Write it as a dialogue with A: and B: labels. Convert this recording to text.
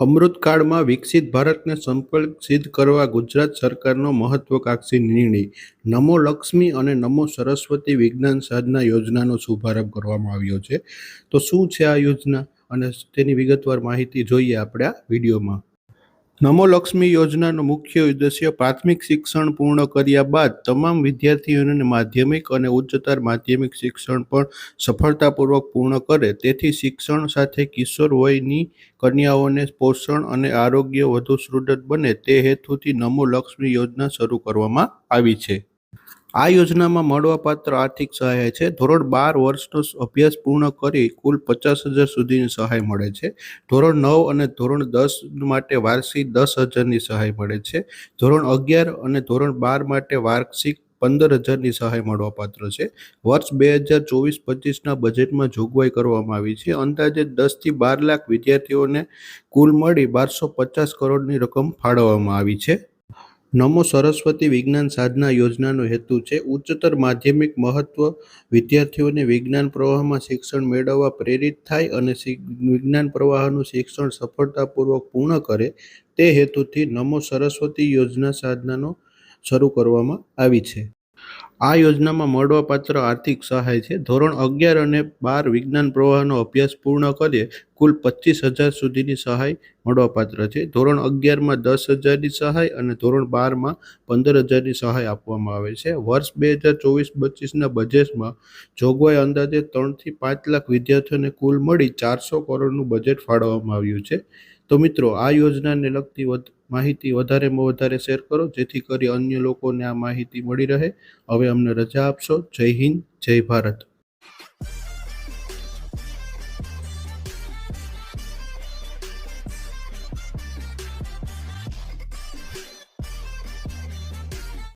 A: અમૃતકાળમાં વિકસિત ભારતને સંકલ્પ કરવા ગુજરાત સરકારનો મહત્વાકાંક્ષી નિર્ણય. નમો લક્ષ્મી અને નમો સરસ્વતી વિજ્ઞાન સાધના યોજનાનો શુભારંભ કરવામાં આવ્યો છે. તો શું છે આ યોજના? અને તેની વિગતવાર માહિતી જોઈએ આપણે આ વિડીયોમાં. નમો લક્ષ્મી યોજનાનો મુખ્ય ઉદ્દેશ્ય પ્રાથમિક શિક્ષણ પૂર્ણ કર્યા બાદ તમામ વિદ્યાર્થીઓને માધ્યમિક અને ઉચ્ચતર માધ્યમિક શિક્ષણ પણ સફળતાપૂર્વક પૂર્ણ કરે. તેથી શિક્ષણ સાથે કિશોર વયની કન્યાઓને પોષણ અને આરોગ્ય વધુ સુદૃઢ બને તે હેતુથી નમો લક્ષ્મી યોજના શરૂ કરવામાં આવી છે. આ યોજનામાં મળવાપાત્ર આર્થિક સહાય છે. ધોરણ બાર વર્ષનો અભ્યાસ પૂર્ણ કરી કુલ પચાસ હજાર સુધીની સહાય મળે છે. ધોરણ નવ અને ધોરણ દસ માટે વાર્ષિક દસ હજારની સહાય મળે છે. ધોરણ અગિયાર અને ધોરણ બાર માટે વાર્ષિક પંદર હજારની સહાય મળવાપાત્ર છે. વર્ષ બે હજાર ચોવીસ પચીસના બજેટમાં જોગવાઈ કરવામાં આવી છે. અંદાજે દસથી બાર લાખ વિદ્યાર્થીઓને કુલ મળી બારસો પચાસ કરોડની રકમ ફાળવવામાં આવી છે. નમો સરસ્વતી વિજ્ઞાન સાધના યોજનાનો હેતુ છે ઉચ્ચતર માધ્યમિક મહત્વ વિદ્યાર્થીઓને વિજ્ઞાન પ્રવાહમાં શિક્ષણ મેળવવા પ્રેરિત થાય અને વિજ્ઞાન પ્રવાહનું શિક્ષણ સફળતાપૂર્વક પૂર્ણ કરે તે હેતુથી નમો સરસ્વતી યોજના સાધનાનો શરૂ કરવામાં આવી છે. આ યોજનામાં મળવાપાત્ર આર્થિક સહાય છે. ધોરણ અગિયાર અને બાર વિજ્ઞાન પ્રવાહનો અભ્યાસ પૂર્ણ કરીએ, કુલ પચીસ હજાર સુધીની સહાય મળવાપાત્ર છે. ધોરણ અગિયારમાં દસ હજારની સહાય અને ધોરણ બારમાં પંદર હજારની સહાય આપવામાં આવે છે. વર્ષ બે હજાર ચોવીસ પચીસના બજેટમાં જોગવાઈ અંદાજે ત્રણથી પાંચ લાખ વિદ્યાર્થીઓને કુલ મળી ચારસો કરોડનું બજેટ ફાળવવામાં આવ્યું છે. તો મિત્રો, આ યોજનાને લગતી માહિતી વધારેમાં વધારે શેર કરો, જેથી કરી અન્ય લોકોને આ માહિતી મળી રહે. હવે અમને રજા આપશો. જય હિન્દ, જય ભારત.